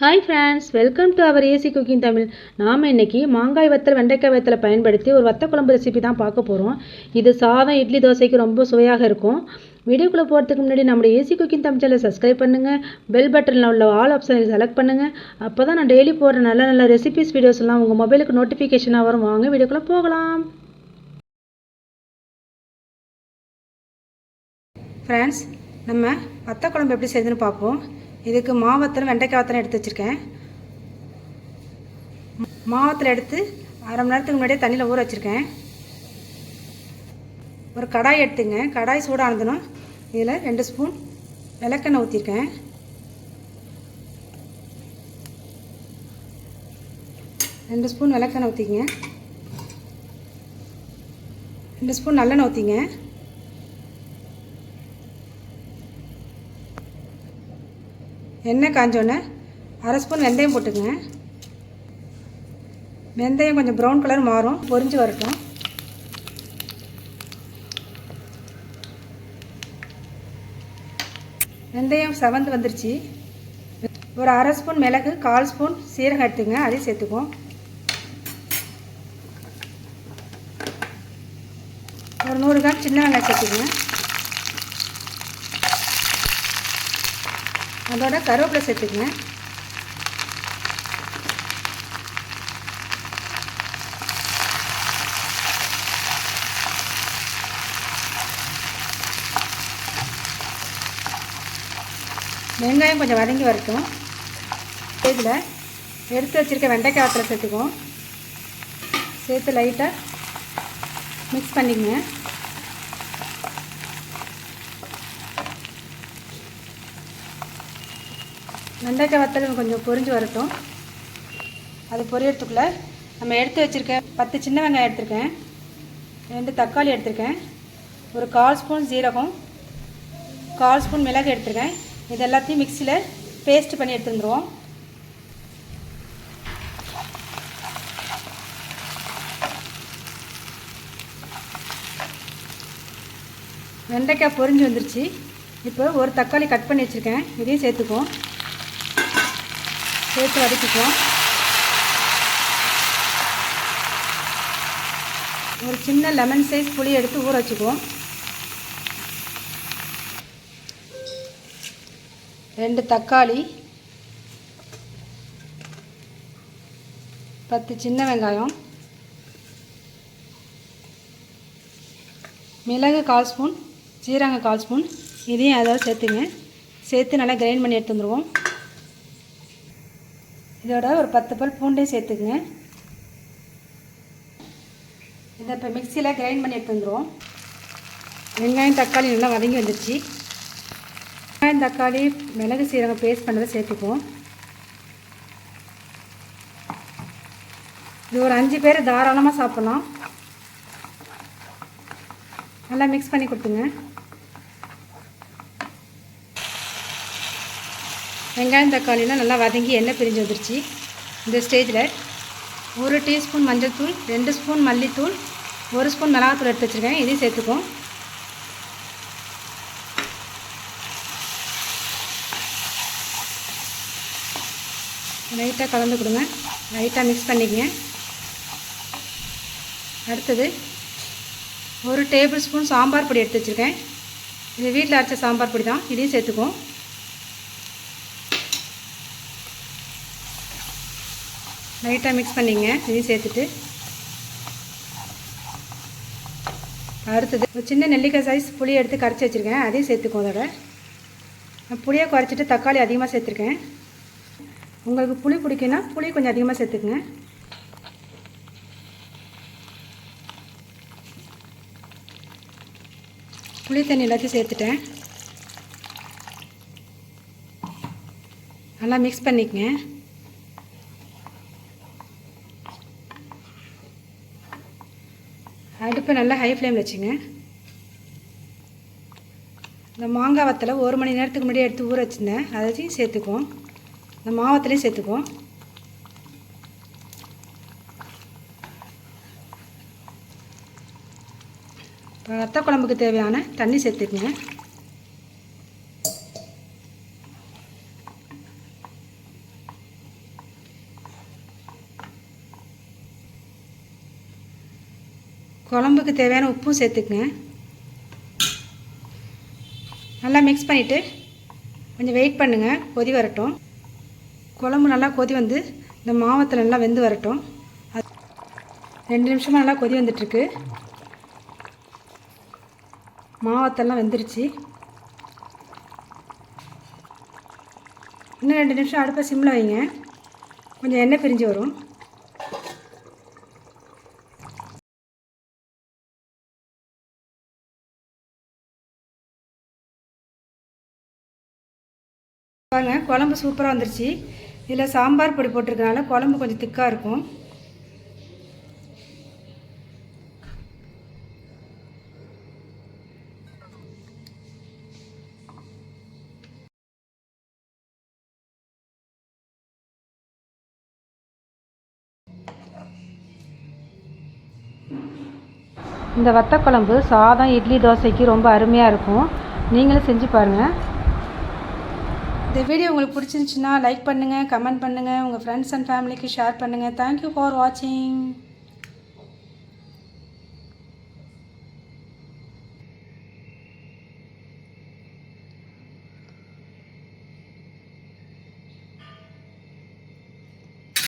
Hi friends welcome to our AC cooking Tamil நாம் இன்னைக்கு மாங்காய் வத்தல் வெண்டைக்காய் வத்தலை பயன்படுத்தி ஒரு வத்த குழம்பு ரெசிபி தான் பார்க்க போகிறோம் இது சாதம் இட்லி தோசைக்கு ரொம்ப சுவையாக இருக்கும். வீடியோக்குள்ளே போகிறதுக்கு முன்னாடி நம்மளுடைய ஏசி குக்கிங் தமிழ் சேனலை சப்ஸ்கிரைப் பண்ணுங்கள் பெல் பட்டனில் உள்ள ஆல் ஆப்ஷனை செலக்ட் பண்ணுங்கள் அப்போ தான் நான் டெய்லி போடுற நல்ல நல்ல ரெசிபிஸ் வீடியோஸ் எல்லாம் உங்கள் மொபைலுக்கு நோட்டிஃபிகேஷனாக வரும். வாங்க வீடியோக்குள்ளே போகலாம். ஃப்ரெண்ட்ஸ் நம்ம வத்த குழம்பு எப்படி செய்யுதுன்னு பார்ப்போம். இதுக்கு மாவத்தலும் வெண்டைக்காய் வத்தலும் எடுத்து வச்சுருக்கேன். மாவத்தில் எடுத்து அரை மணி நேரத்துக்கு முன்னாடியே தண்ணியில் ஊற வச்சுருக்கேன். ஒரு கடாய் எடுத்துங்க. கடாய் சூடானதுன்னா இதில் ரெண்டு ஸ்பூன் விளக்கெண்ணெய் ஊற்றிருக்கேன் ரெண்டு ஸ்பூன் விளக்கெண்ணெய் ஊற்றிங்க ரெண்டு ஸ்பூன் நல்லெண்ணெய் ஊற்றிங்க எண்ணெய் காஞ்சோன்னே? அரை ஸ்பூன் வெந்தயம் போட்டுக்கங்க. வெந்தயம் கொஞ்சம் ப்ரௌன் கலர் மாறும் பொறிஞ்சு வரட்டும். வெந்தயம் செவந்து வந்துருச்சு. ஒரு அரை ஸ்பூன் மிளகு கால் ஸ்பூன் சீரகம் எடுத்துங்க அதையும் சேர்த்துக்குவோம். ஒரு நூறு கிராம் சின்ன வெங்காயம் சேர்த்துக்குங்க. அதோட கருவேப்பிலை சேர்த்துக்குங்க. வெங்காயம் கொஞ்சம் வதங்கி வரட்டும். இதில் எடுத்து வச்சுருக்க வெண்டைக்காய் வத்தலை சேர்த்துக்குவோம். சேர்த்து லைட்டாக மிக்ஸ் பண்ணிக்கங்க. வெண்டைக்காய் வத்தல் கொஞ்சம் பொரிஞ்சு வரட்டும். அது பொரியறதுக்குள்ளே நம்ம எடுத்து வச்சுருக்க பத்து சின்ன வெங்காயம் எடுத்திருக்கேன். ரெண்டு தக்காளி எடுத்திருக்கேன். ஒரு கால் ஸ்பூன் ஜீரகம் கால் ஸ்பூன் மிளகு எடுத்திருக்கேன். இது எல்லாத்தையும் மிக்சியில் பேஸ்ட் பண்ணி எடுத்துருந்துருவோம். வெண்டைக்காய் பொரிஞ்சு வந்துருச்சு. இப்போ ஒரு தக்காளி கட் பண்ணி வச்சுருக்கேன். இதையும் சேர்த்துக்குவோம். சேர்த்து வதக்கிக்குவோம். ஒரு சின்ன லெமன் சைஸ் புளி எடுத்து ஊற வச்சுக்குவோம். ரெண்டு தக்காளி பத்து சின்ன வெங்காயம் மிளகு கால் ஸ்பூன் சீரகம் கால் ஸ்பூன் இதையும் அதாவது சேர்த்துங்க. சேர்த்து நல்லா கிரைண்ட் பண்ணி எடுத்து வந்துடுவோம் இதோட ஒரு பத்து பல் பூண்டையும் சேர்த்துக்குங்க. இதை இப்போ மிக்சியில் கிரைண்ட் பண்ணி எடுத்து வெங்காயம் தக்காளி நல்லா வதங்கி வந்துடுச்சு வெங்காயம் தக்காளி மிளகு சீரகம் பேஸ்ட் பண்ணதை சேர்த்துக்குவோம். இது ஒரு அஞ்சு பேர் தாராளமாக சாப்பிட்லாம். நல்லா மிக்ஸ் பண்ணி கொடுத்துங்க வெங்காயம் தக்காளிலாம் நல்லா வதங்கி எண்ணெய் பிரிஞ்சு வந்துருச்சு. இந்த ஸ்டேஜில் ஒரு டீஸ்பூன் மஞ்சள் தூள் ரெண்டு ஸ்பூன் மல்லித்தூள் ஒரு ஸ்பூன் மிளகாத்தூள் எடுத்து வச்சுருக்கேன். இதையும் சேர்த்துக்கும் லைட்டாக கலந்து கொடுங்க. லைட்டாக மிக்ஸ் பண்ணிக்கங்க. அடுத்தது ஒரு டேபிள் ஸ்பூன் சாம்பார் பொடி எடுத்து வச்சுருக்கேன். இது வீட்டில் அரைச்ச சாம்பார் பொடி தான் இதையும் சேர்த்துக்குவோம். லைட்டாக மிக்ஸ் பண்ணிங்க இதையும் சேர்த்துட்டு. அடுத்தது ஒரு சின்ன நெல்லிக்காய் சைஸ் புளியை எடுத்து கரைச்சி வச்சுருக்கேன். அதையும் சேர்த்துக்கோ அதோட புளியை குறைச்சிட்டு தக்காளி அதிகமாக சேர்த்துருக்கேன். உங்களுக்கு புளி பிடிக்குன்னா புளி கொஞ்சம் அதிகமாக சேர்த்துக்குங்க. புளி தண்ணி எல்லாத்தையும் சேர்த்துட்டேன். நல்லா மிக்ஸ் பண்ணிக்கங்க. அடுப்பை நல்லா ஹை ஃப்ளேமில் வச்சுங்க. இந்த மாங்காய் வத்தலை ஒரு மணி நேரத்துக்கு முன்னாடி எடுத்து ஊற வச்சுருந்தேன். அதையும் சேர்த்துக்குவோம். இந்த மாவத்துலேயும் சேர்த்துக்குவோம். இப்போ வத்த குழம்புக்கு தேவையான தண்ணி சேர்த்துக்குங்க. குழம்புக்கு தேவையான உப்பும் சேர்த்துக்குங்க. நல்லா மிக்ஸ் பண்ணிவிட்டு கொஞ்சம் வெயிட் பண்ணுங்கள் கொதி வரட்டும். குழம்பு நல்லா கொதி வந்து இந்த மாவத்தில் நல்லா வெந்து வரட்டும். அது ரெண்டு நிமிஷமாக நல்லா கொதி வந்துட்டுருக்கு. மாவத்தெல்லாம் வெந்துருச்சு. இன்னும் ரெண்டு நிமிஷம் அடுப்பை சிம்மில் வைங்க. கொஞ்சம் எண்ணெய் பிரிஞ்சு வரும். பாருங்க குழம்பு சூப்பராக வந்துருச்சு. இதில் சாம்பார் பொடி போட்டிருக்கனால குழம்பு கொஞ்சம் திக்காக இருக்கும். இந்த வத்தக்குழம்பு சாதம் இட்லி தோசைக்கு ரொம்ப அருமையாக இருக்கும். நீங்களும் செஞ்சு பாருங்கள் இந்த வீடியோ உங்களுக்கு பிடிச்சிருந்துச்சின்னா லைக் பண்ணுங்கள் கமெண்ட் பண்ணுங்கள் உங்கள் ஃப்ரெண்ட்ஸ் அண்ட் ஃபேமிலிக்கு ஷேர் பண்ணுங்கள் தேங்க்யூ ஃபார் வாட்சிங்